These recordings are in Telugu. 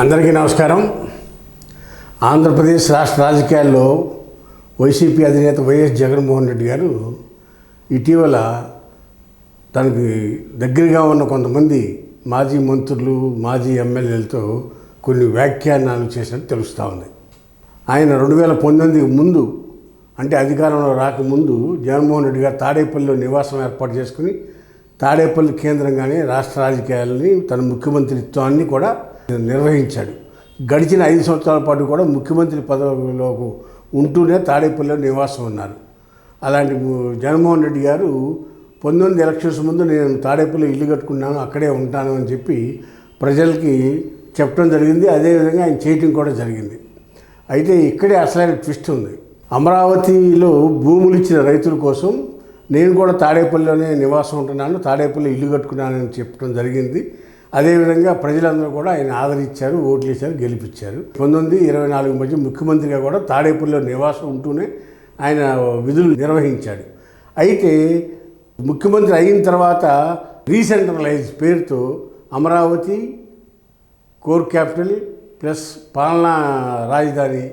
అందరికీ నమస్కారం. ఆంధ్రప్రదేశ్ రాష్ట్ర రాజకీయాల్లో వైసీపీ అధినేత వైఎస్ జగన్మోహన్ రెడ్డి గారు ఇటీవల తనకి దగ్గరగా ఉన్న కొంతమంది మాజీ మంత్రులు మాజీ ఎమ్మెల్యేలతో కొన్ని వ్యాఖ్యానాలు చేసినట్టు తెలుస్తూ ఉంది. ఆయన రెండు వేల పంతొమ్మిదికి ముందు అంటే అధికారంలో రాకముందు జగన్మోహన్ రెడ్డి గారు తాడేపల్లిలో నివాసం ఏర్పాటు చేసుకుని తాడేపల్లి కేంద్రంగానే రాష్ట్ర రాజకీయాలని తన ముఖ్యమంత్రిత్వాన్ని కూడా నిర్వహించాడు. గడిచిన ఐదు సంవత్సరాల పాటు కూడా ముఖ్యమంత్రి పదవిలో ఉంటూనే తాడేపల్లిలో నివాసం ఉన్నారు. అలాంటి జగన్మోహన్ రెడ్డి గారు పంతొమ్మిది ఎలక్షన్స్ ముందు నేను తాడేపల్లి ఇల్లు కట్టుకున్నాను అక్కడే ఉంటాను అని చెప్పి ప్రజలకి చెప్పడం జరిగింది. అదేవిధంగా ఆయన చేయటం కూడా జరిగింది. అయితే ఇక్కడే అసలైన ట్విస్ట్ ఉంది. అమరావతిలో భూములు ఇచ్చిన రైతుల కోసం నేను కూడా తాడేపల్లిలోనే నివాసం ఉంటున్నాను తాడేపల్లి ఇల్లు కట్టుకున్నానని చెప్పడం జరిగింది. అదేవిధంగా ప్రజలందరూ కూడా ఆయన ఆదరించారు ఓట్లు వేశారు గెలిపించారు. పంతొమ్మిది ఇరవై నాలుగు మధ్య ముఖ్యమంత్రిగా కూడా తాడేపల్లిలో నివాసం ఉంటూనే ఆయన విధులు నిర్వహించాడు. అయితే ముఖ్యమంత్రి అయిన తర్వాత రీసెంట్రలైజ్ పేరుతో అమరావతి కోర్ క్యాపిటల్ ప్లస్ పాలనా రాజధాని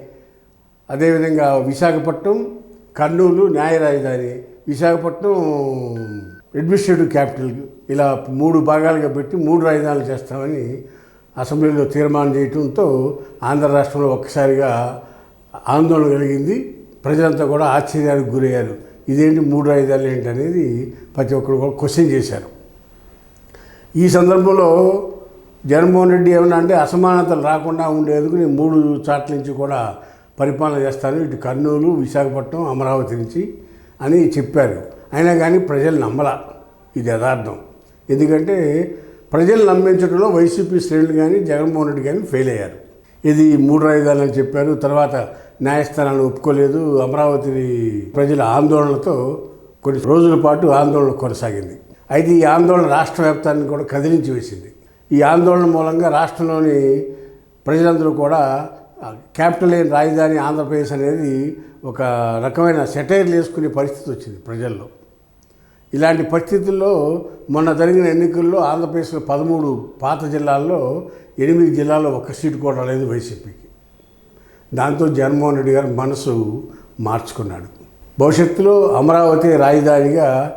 అదేవిధంగా విశాఖపట్నం కర్నూలు న్యాయ రాజధాని విశాఖపట్నం అడ్మినిస్ట్రేటివ్ క్యాపిటల్ ఇలా మూడు భాగాలుగా పెట్టి మూడు రాజధానులు చేస్తామని అసెంబ్లీలో తీర్మానం చేయడంతో ఆంధ్ర రాష్ట్రంలో ఒక్కసారిగా ఆందోళన కలిగింది. ప్రజలంతా కూడా ఆశ్చర్యానికి గురయ్యారు. ఇదేంటి మూడు రాజధానులు ఏంటి అనేది ప్రతి ఒక్కరు కూడా క్వశ్చన్ చేశారు. ఈ సందర్భంలో జగన్మోహన్ రెడ్డి ఏమన్నా అంటే అసమానతలు రాకుండా ఉండేందుకు నేను మూడు చాట్ల నుంచి కూడా పరిపాలన చేస్తాను. ఇటు కర్నూలు విశాఖపట్నం అమరావతి నుంచి అని చెప్పారు. అయినా కానీ ప్రజలు నమ్మల. ఇది యథార్థం. ఎందుకంటే ప్రజలు నమ్మించడంలో వైసీపీ శ్రేణులు కానీ జగన్మోహన్ రెడ్డి కానీ ఫెయిల్ అయ్యారు. ఇది మూడు రాజధానులు చెప్పారు. తర్వాత న్యాయస్థానాలు ఒప్పుకోలేదు. అమరావతి ప్రజల ఆందోళనలతో కొన్ని రోజుల పాటు ఆందోళన కొనసాగింది. అయితే ఈ ఆందోళన రాష్ట్ర వ్యాప్తాన్ని కూడా కదిలించి వేసింది. ఈ ఆందోళన మూలంగా రాష్ట్రంలోని ప్రజలందరూ కూడా క్యాపిటల్ అయిన రాజధాని ఆంధ్రప్రదేశ్ అనేది ఒక రకమైన సెటైర్లు వేసుకునే పరిస్థితి వచ్చింది ప్రజల్లో. ఇలాంటి పరిస్థితుల్లో మొన్న జరిగిన ఎన్నికల్లో ఆంధ్రప్రదేశ్లో పదమూడు పాత జిల్లాల్లో ఎనిమిది జిల్లాల్లో ఒక్క సీటు కూడా లేదు వైసీపీకి. దాంతో జగన్మోహన్ రెడ్డి గారు మనసు మార్చుకున్నాడు. భవిష్యత్తులో అమరావతి రాజధానిగా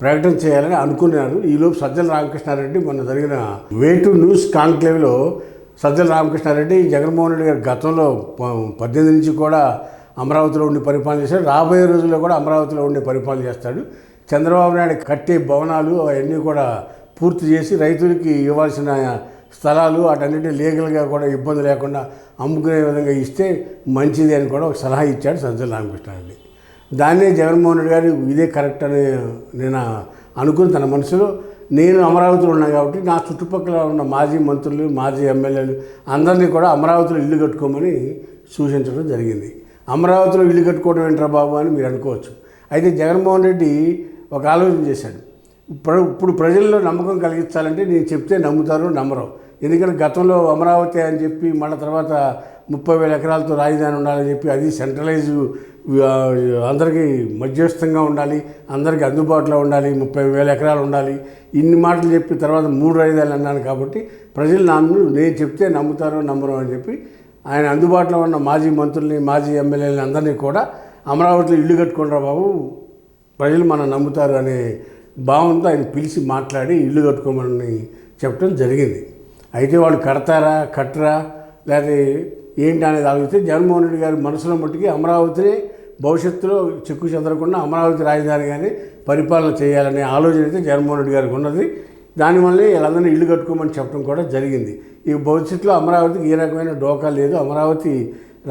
ప్రకటన చేయాలని అనుకున్నాడు. ఈలోపు సజ్జల రామకృష్ణారెడ్డి మొన్న జరిగిన వే టు న్యూస్ కాన్క్లేవ్లో సజ్జల రామకృష్ణారెడ్డి జగన్మోహన్ రెడ్డి గారు గతంలో ప- పద్దెనిమిది నుంచి కూడా అమరావతిలో ఉండి పరిపాలన చేశాడు. రాబోయే రోజుల్లో కూడా అమరావతిలో ఉండి పరిపాలన చేస్తాడు. చంద్రబాబు నాయుడు కట్టే భవనాలు అవన్నీ కూడా పూర్తి చేసి రైతులకి ఇవ్వాల్సిన స్థలాలు వాటన్నిటి లీగల్గా కూడా ఇబ్బంది లేకుండా అమ్ముకునే విధంగా ఇస్తే మంచిది అని కూడా ఒక సలహా ఇచ్చాడు సజ్జల రామకృష్ణారెడ్డి. దాన్నే జగన్మోహన్ రెడ్డి గారు ఇదే కరెక్ట్ అని నేను అనుకుని తన మనసులో నేను అమరావతిలో ఉన్నాను కాబట్టి నా చుట్టుపక్కల ఉన్న మాజీ మంత్రులు మాజీ ఎమ్మెల్యేలు అందరినీ కూడా అమరావతిలో ఇల్లు కట్టుకోమని సూచించడం జరిగింది. అమరావతిలో ఇల్లు కట్టుకోవడం ఏంట్రా బాబు అని మీరు అనుకోవచ్చు. అయితే జగన్మోహన్ రెడ్డి ఒక ఆలోచన చేశాడు. ఇప్పుడు ఇప్పుడు ప్రజల్లో నమ్మకం కలిగించాలంటే నేను చెప్తే నమ్ముతారు నమ్మరు. ఎందుకంటే గతంలో అమరావతి అని చెప్పి మళ్ళీ తర్వాత ముప్పై వేల ఎకరాలతో రాజధాని ఉండాలని చెప్పి అది సెంట్రలైజ్ అందరికీ మధ్యస్థంగా ఉండాలి అందరికీ అందుబాటులో ఉండాలి ముప్పై వేల ఎకరాలు ఉండాలి. ఇన్ని మాటలు చెప్పి తర్వాత మూడు రాజధానులు అన్నాను కాబట్టి ప్రజలు నన్ను నేను చెప్తే నమ్ముతారు నమ్మరు అని చెప్పి ఆయన అందుబాటులో ఉన్న మాజీ మంత్రుల్ని మాజీ ఎమ్మెల్యేలని అందరినీ కూడా అమరావతిలో ఇల్లు కట్టుకుంటారు బాబు? ప్రజలు మనం నమ్ముతారు అనే భావంతో ఆయన పిలిచి మాట్లాడి ఇల్లు కట్టుకోమని చెప్పడం జరిగింది. అయితే వాళ్ళు కడతారా కట్టరా లేకపోతే ఏంటి అనేది ఆలోచిస్తే జగన్మోహన్ రెడ్డి గారి మనసులో మట్టుకి అమరావతిని భవిష్యత్తులో చెక్కు చెదరకుండా అమరావతి రాజధానిగానే పరిపాలన చేయాలనే ఆలోచన అయితే జగన్మోహన్ రెడ్డి గారికి ఉన్నది. దానివల్లే వీళ్ళందరినీ ఇల్లు కట్టుకోమని చెప్పడం కూడా జరిగింది. ఈ భవిష్యత్తులో అమరావతికి ఏ రకమైన డోకా లేదు. అమరావతి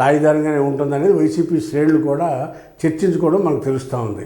రాజధానిగానే ఉంటుందనేది వైసీపీ శ్రేణులు కూడా చర్చించుకోవడం మనకు తెలుస్తూ ఉంది.